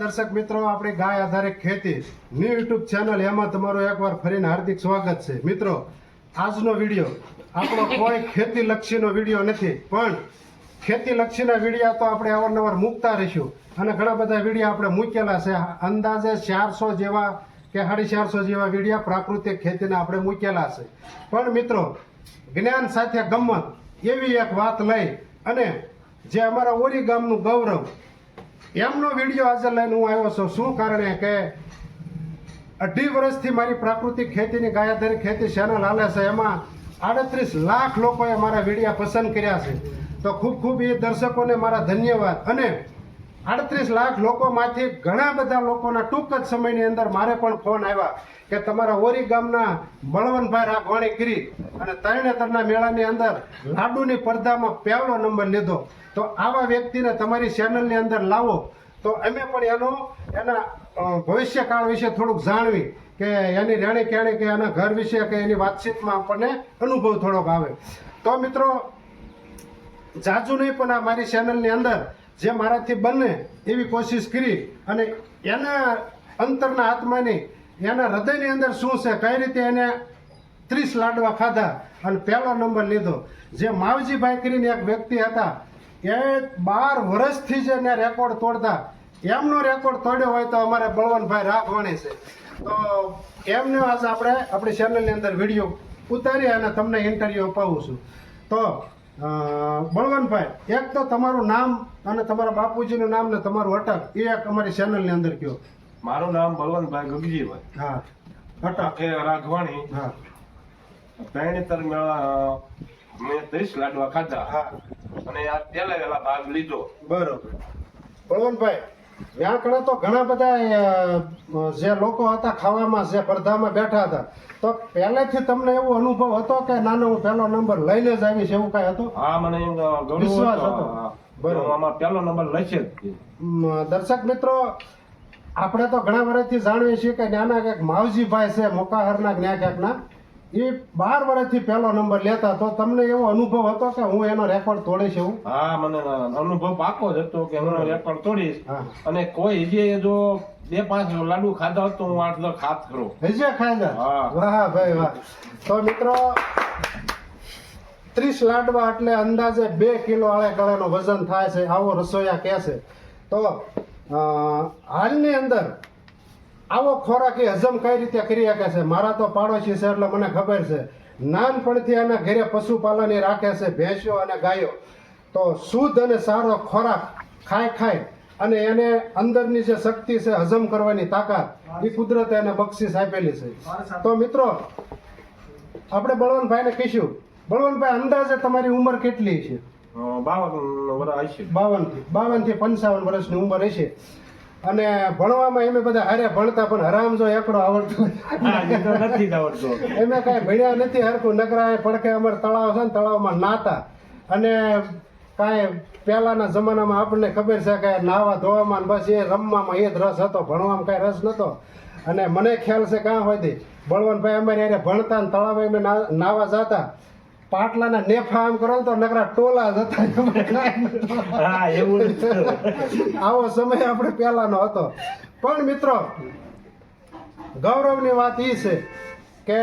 દર્શક મિત્રો, આપણે ગાય આધારિત ખેતી ન્યૂ યુટ્યુબ ચેનલ એમાં તમારું એકવાર ફરીને હાર્દિક સ્વાગત છે. મિત્રો, આજનો વીડિયો આપણો કોઈ ખેતી લક્ષીનો વીડિયો નથી, પણ ખેતી લક્ષીના વિડીયા તો આપણે અવારનવાર મૂકતા રહીશું. અને ઘણા બધા વીડિયો આપણે મૂકેલા છે. અંદાજે ચારસો જેવા કે સાડી ચારસો જેવા વીડિયા પ્રાકૃતિક ખેતીના આપણે મૂકેલા છે. પણ મિત્રો, જ્ઞાન સાથે ગમત એવી એક વાત લઈ અને જે અમારા ઓરી ગામનું ગૌરવ, એમનો વીડિયો આજે લઈને હું આવ્યો છું. શું કારણે કે અઢી વર્ષથી મારી પ્રાકૃતિક ખેતીની ગાયાધારી ખેતી ચેનલ હાલે છે. એમાં આડત્રીસ લાખ લોકોએ મારા વિડીયા પસંદ કર્યા છે. તો ખૂબ ખૂબ એ દર્શકોને મારા ધન્યવાદ. અને આડત્રીસ લાખ લોકોમાંથી ઘણા બધા લોકોના ટૂંક જ સમયની અંદર મારે પણ ફોન આવ્યા કે તમારા ઓરી ગામના બળવંતભાઈ રાખવાણી ગીરી અને તરણેતરના મેળાની અંદર લાડુની પડદામાં પહેલો નંબર લીધો. તો આવા વ્યક્તિને તમારી ચેનલની અંદર લાવો. તો અમે પણ એનો, એના ભવિષ્યકાળ વિશે થોડુંક જાણવી કે એની રહેણી કહેણી કે એના ઘર વિશે કે એની વાતચીતમાં આપણને અનુભવ થોડોક આવે. તો મિત્રો, જાજુ નહીં પણ આ મારી ચેનલની અંદર જે મારાથી બને એવી કોશિશ કરી અને એના અંતરના આત્માની, એના હૃદયની અંદર શું છે, કઈ રીતે એને ત્રીસ લાડવા ખાધા અને પહેલો નંબર લીધો. જે માવજીભાઈ કરીને એક વ્યક્તિ હતા, એ બાર વર્ષથી જે એને રેકોર્ડ તોડતા. એમનો રેકોર્ડ તોડ્યો હોય તો અમારે બળવંતભાઈ રાખવાણી છે. તો એમને આજે આપણે આપણી ચેનલની અંદર વીડિયો ઉતારી અને તમને ઇન્ટરવ્યૂ અપાવું છું. તો બળવંતભાઈ એક તો તમારું નામ અને તમારા બાપુજીનું નામ ને તમારું અટક એ એક અમારી ચેનલની અંદર કયો. મારું નામ બળવંતભાઈ ગગજીભાઈ. હા. અટક. એ રાઘવાણી. હા. તૈણીતર મેળા મેં ત્રીસ લાડવા ખાધા. હા. અને આ પહેલા વહેલા ભાગ લીધો. બરોબર. બળવંતભાઈ વ્યાકરણ તો ઘણા બધા જે લોકો હતા ખાવામાં જે પડદામાં બેઠા હતા તો પહેલેથી તમને એવો અનુભવ હતો કે નાનો હું પહેલો નંબર લઈને જ આવીશ એવું કાંઈ હતું? હા મને વિશ્વાસ હતો. બરોબર. આમાં પહેલો નંબર લખે જ દર્શક મિત્રો આપણે તો ઘણા વર્ષથી જાણીએ છીએ કે નાના ક્યાંક માવજીભાઈ છે મોકાહરના જ્ઞા ક્યાંકના. એ બાર વર્ષથી પહેલો નંબર લેતા તો તમને એવો અનુભવ હતો કે હું એનો રેકોર્ડ તોડીશ એવું? હા મને અનુભવ પાકો જ હતો કે હું રેકોર્ડ તોડીશ. હા. અને કોઈ જે જો બે પાંચ લાડુ ખાધા હોત તો હું આઠ દસ ખાત ખરો. હજે ખાધા? હા. વાહ ભાઈ વાહ. તો મિત્રો ત્રીસ લાડવા એટલે અંદાજે બે કિલો આળે કળાનું વજન થાય છે. આવો રસોઈયા કહે છે. તો હાલની અંદર આવો ખોરાક એ હજમ કઈ રીતે કરી શકે છે? મારા તો પાડોશી છે એટલે મને ખબર છે. નાનપણથી એના ઘરે પશુપાલન એ રાખે છે ભેંસો અને ગાયો. તો શુદ્ધ અને સારો ખોરાક ખાય ખાય અને એને અંદરની જે શક્તિ છે હજમ કરવાની તાકાત એ કુદરતે એને બક્ષિસ આપેલી છે. તો મિત્રો આપણે બળવંતભાઈને કહીશું. બળવંતભાઈ અંદાજે તમારી ઉંમર કેટલી છે? બાવન બાવનથી બાવનથી પંચાવન વર્ષની ઉંમર હશે. અને ભણવામાં એમે બધા હારે ભણતા પણ હરામ જો એકડો આવડતો નથી આવડતો. એમે કાંઈ ભણ્યા નથી હરખું નકરા પડખે અમારે તળાવ છે ને તળાવમાં નાતા. અને કાંઈ પહેલાના જમાનામાં આપણને ખબર છે કે નાવા ધોવામાં બસ એ રમવામાં એ જ રસ હતો ભણવામાં કાંઈ રસ નહોતો અને મને ખ્યાલ છે કાં હોય બળવંતભાઈ અમારે ભણતા ને તળાવે નાવા જતા. પાટલાના નેફા આમ કરો તો નકરા ટોલા જ હતા. એમાં કાંઈ નહોતું. હા એવું આવો સમય આપણે પહેલાનો હતો. પણ મિત્રો ગૌરવની વાત એ છે કે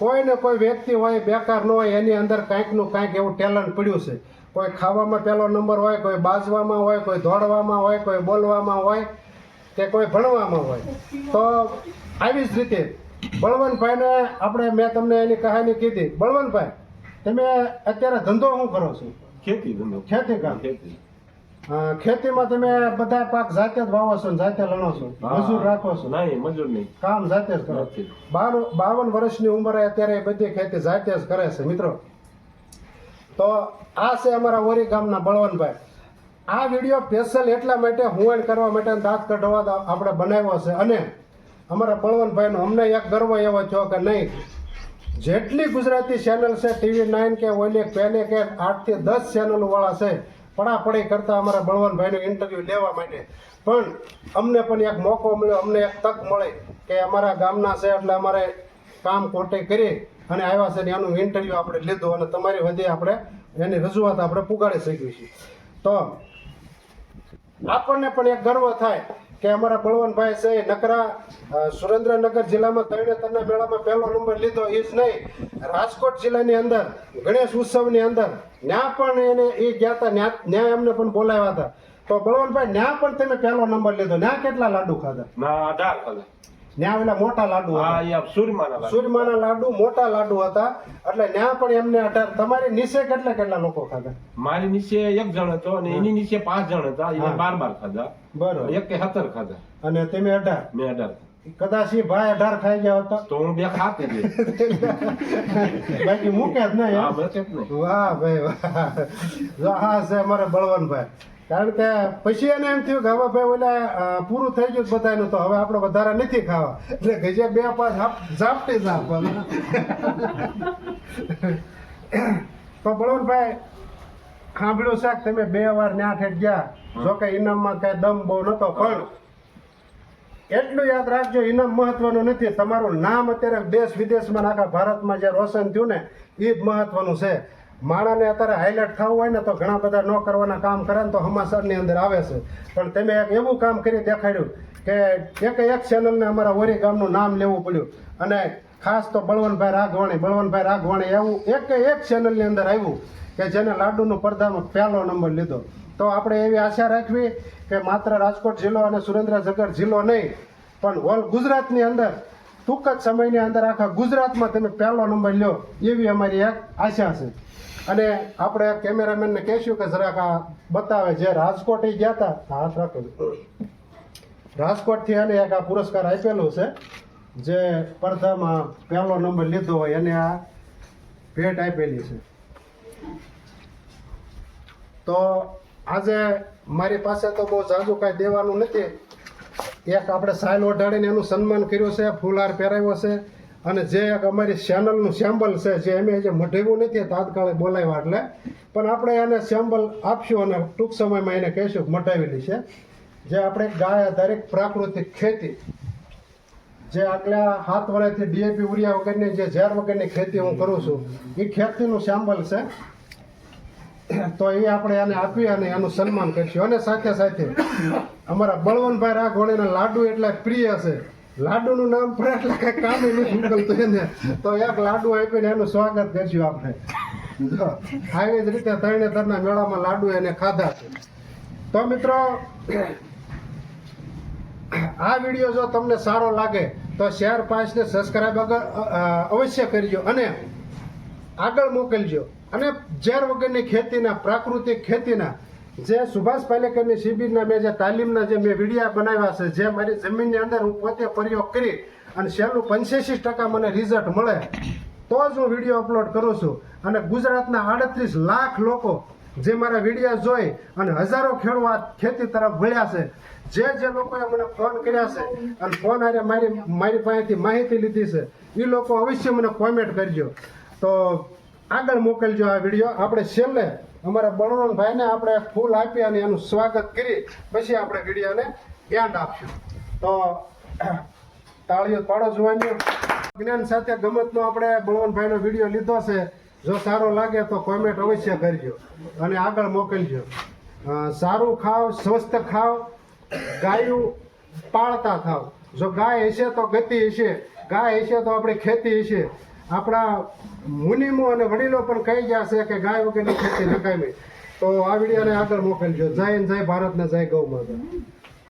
કોઈ ને કોઈ વ્યક્તિ હોય બેકાર ન હોય એની અંદર કાંઈકનું કાંઈક એવું ટેલેન્ટ પડ્યું છે. કોઈ ખાવામાં પહેલો નંબર હોય કોઈ બાજવામાં હોય કોઈ દોડવામાં હોય કોઈ બોલવામાં હોય કે કોઈ ભણવામાં હોય. તો આવી જ રીતે બળવંતભાઈને આપણે મેં તમને એની કહાની કીધી. બળવંતભાઈ તમે અત્યારે ધંધો શું કરો છો? ખેતી ધંધો. ખેતી કામ? ખેતી. ખેતીમાં તમે બધા પાક જાતે જ વાવો છો જાતે લણો છો? હા. મજૂર રાખો છો? નહીં મજૂર નહીં. કામ જાતે જ કરો? બાર બાવન વર્ષની ઉંમરે અત્યારે બધી ખેતી જાતે જ કરે છે મિત્રો. તો આ છે અમારા ઓરી ગામના બળવંતભાઈ. આ વીડિયો સ્પેશિયલ એટલા માટે હુંવણ કરવા માટે દાંત કઢવા આપણે બનાવ્યો છે. અને અમારા બળવંતભાઈનો અમને એક ગર્વ એવો થયો કે નહીં જેટલી ગુજરાતી ચેનલ છે ટીવી નાઇન કે ઓલે પહેલે કે આઠથી દસ ચેનલ વાળા છે, પડાપડી કરતા અમારા બળવંતભાઈનું ઇન્ટરવ્યૂ લેવા માટે. પણ અમને પણ એક મોકો મળ્યો, અમને એક તક મળે કે અમારા ગામના છે એટલે અમારે કામ કોટે કરી અને આવ્યા છે એનું ઇન્ટરવ્યૂ આપણે લીધું અને તમારી વધે આપણે એની રજૂઆત આપણે પુગાડી શકીએ છીએ. તો આપણને પણ એક ગર્વ થાય કે અમારા બળવંતભાઈ છે એ નકરા સુરેન્દ્રનગર જિલ્લામાં તરણેતરના મેળામાં પહેલો નંબર લીધો એ જ નહીં. રાજકોટ જિલ્લાની અંદર ગણેશ ઉત્સવની અંદર ત્યાં પણ એને એ ગયા હતા ત્યાં એમને પણ બોલાવ્યા હતા. તો બળવંતભાઈ ત્યાં પણ તમે પહેલો નંબર લીધો. ત્યાં કેટલા લાડુ ખાધા? અઢાર ખાધા. ત્યાં ઓલા મોટા લાડુ. સુરમાના લાડુ. મોટા લાડુ હતા. એટલે ત્યાં પણ એમને અઢાર. તમારી નીચે કેટલા કેટલા લોકો ખાધા? મારી નીચે એક જણ હતો અને એની નીચે પાંચ જણ હતા. એને બાર બાર ખાધા. બરોબર. એક કે સત્તર ખાધા. અને તમે અઢાર. મેં અઢાર. કદાચ એ ભાઈ અઢાર ખાઈ ગયા હતા તો? હું બે ખાતી બાકી મૂકે જ નહીં વાહ ભાઈ વાહ. છે અમારા બળવંતભાઈ. કારણ કે પછી એને એમ થયું કે હવે ભાઈ ઓલા પૂરું થઈ ગયું બધાનું તો હવે આપણે વધારે નથી ખાવા. એટલે ગજે બે પાંચ ઝાપટી ઝાપ તો બળવંતભાઈ સાંભળ્યું છે કે તમે બે વાર ન્યા ઠેઠ ગયા. જોકે ઇનામમાં કઈ દમ બહુ નતો પણ એટલું યાદ રાખજો ઇનામ મહત્વનું નથી. તમારું નામ અત્યારે દેશ વિદેશમાં ને આખા ભારતમાં જે રોશન થયું ને એ જ મહત્વનું છે. માણાને અત્યારે હાઇલાઇટ થવું હોય ને તો ઘણા બધા ન કરવાના કામ કરે ને તો હમાસરની અંદર આવે છે. પણ તમે એક એવું કામ કરી દેખાડ્યું કે એક એક ચેનલને અમારા ઓરી ગામનું નામ લેવું પડ્યું. અને ખાસ તો બળવંતભાઈ રાઘવાણી બળવંતભાઈ રાઘવાણી એવું એક એક ચેનલની અંદર આવ્યું. કે જેને લાડુનું પડદાનો પહેલો નંબર લીધો. તો આપણે એવી આશા રાખવી કે માત્ર રાજકોટ જિલ્લો અને સુરેન્દ્રનગર જિલ્લો નહીં, પણ ઓલ ગુજરાતની અંદર, ટૂંક જ સમયની અંદર આખા ગુજરાતમાં તમે પહેલો નંબર લ્યો, એવી અમારી એક આશા છે. અને આપણે કેમેરામેનને કહેશું કે જરાક આ બતાવે જે રાજકોટ એ ગયા હતા હાથ રાખો. રાજકોટથી એને એક આ પુરસ્કાર આપેલો છે, જે સ્પર્ધામાં પહેલો નંબર લીધો હોય, એને આ ભેટ આપેલી છે. તો આજે મારી પાસે તો બહુ ઝાઝું કાંઈ દેવાનું નથી. એક આપણે સાયલ ઓઢાડીને એનું સન્માન કર્યું છે ફૂલહાર પહેરાવ્યો છે અને જે એક અમારી ચેનલનું સેમ્બલ છે, જે એમ જે મઢેવું નથી, તાત્કાલિક બોલાવ્યા એટલે. પણ આપણે એને સેમ્બલ આપશું અને ટૂંક સમયમાં એને કહીશું મટાવેલી છે. જે આપણે ગાય દરેક પ્રાકૃતિક ખેતી. જે આગલા હાથ વડેથી ડીએપી ઉરિયા વગરની જે ઝેર વગરની ખેતી હું કરું છું એ ખેતીનું સેમ્બલ છે. તો એ આપણે એને આપી અને એનું સન્માન કરીશું. અને સાથે સાથે અમારા બળવંતભાઈ રાઘોડીના લાડુ એટલા પ્રિય છે. લાડુનું નામ પણ એટલે કઈ કામ નથી નીકળતું તો એક લાડુ આપીને એનું સ્વાગત કરીશું આપણે. આવી જ રીતે તરણેતરના મેળામાં લાડુ એને ખાધા છે. તો મિત્રો, આ વીડિયો જો તમને સારો લાગે, તો શેર, પાંચ ને સબસ્ક્રાઈબ અવશ્ય કરજો અને આગળ મોકલજો. અને ઝેર વગરની ખેતીના, પ્રાકૃતિક ખેતીના, જે સુભાષ પાલેકરની શિબિરના, મેં જે તાલીમના જે મેં વિડીયા બનાવ્યા છે, જે મારી જમીનની અંદર હું પોતે પ્રયોગ કરી અને છેલ્લું પંચ્યાસી ટકા મને રિઝલ્ટ મળે, તો જ હું વીડિયો અપલોડ કરું છું. અને ગુજરાતના આડત્રીસ લાખ લોકો જે મારા વિડીયા જોઈ અને હજારો ખેડૂત આ ખેતી તરફ વળ્યા છે. જે જે લોકોએ મને ફોન કર્યા છે અને ફોન હારે મારી મારી પાસેથી માહિતી લીધી છે એ લોકો અવશ્ય મને કોમેન્ટ કરજો. તો આગળ મોકલજો આ વીડિયો આપણે છેલ્લે અમારા બળવંતભાઈને આપણે ફૂલ આપી અને એનું સ્વાગત કરી પછી આપણે વિડીયોને એન્ડ આપશું. તો, તાળીઓ પાડો જોવાની જ્ઞાન સાથે ગમતનો આપણે બળવંતભાઈનો વીડિયો લીધો છે. જો સારો લાગે તો કોમેન્ટ અવશ્ય કરજો. અને આગળ મોકલજો. સારું ખાવ, સ્વસ્થ ખાવ, ગાયું પાળતા થાવ. જો ગાય હશે તો ગતિ હશે. ગાય હશે તો આપણે ખેતી હશે. આપણા મુનિમો અને વડીલો પણ કહી ગયા છે કે ગાય વગરની ખેતી નકામી તો આ વિડીયોને આગળ મોકલજો. જય જય ભારતને જય ગૌ માતા.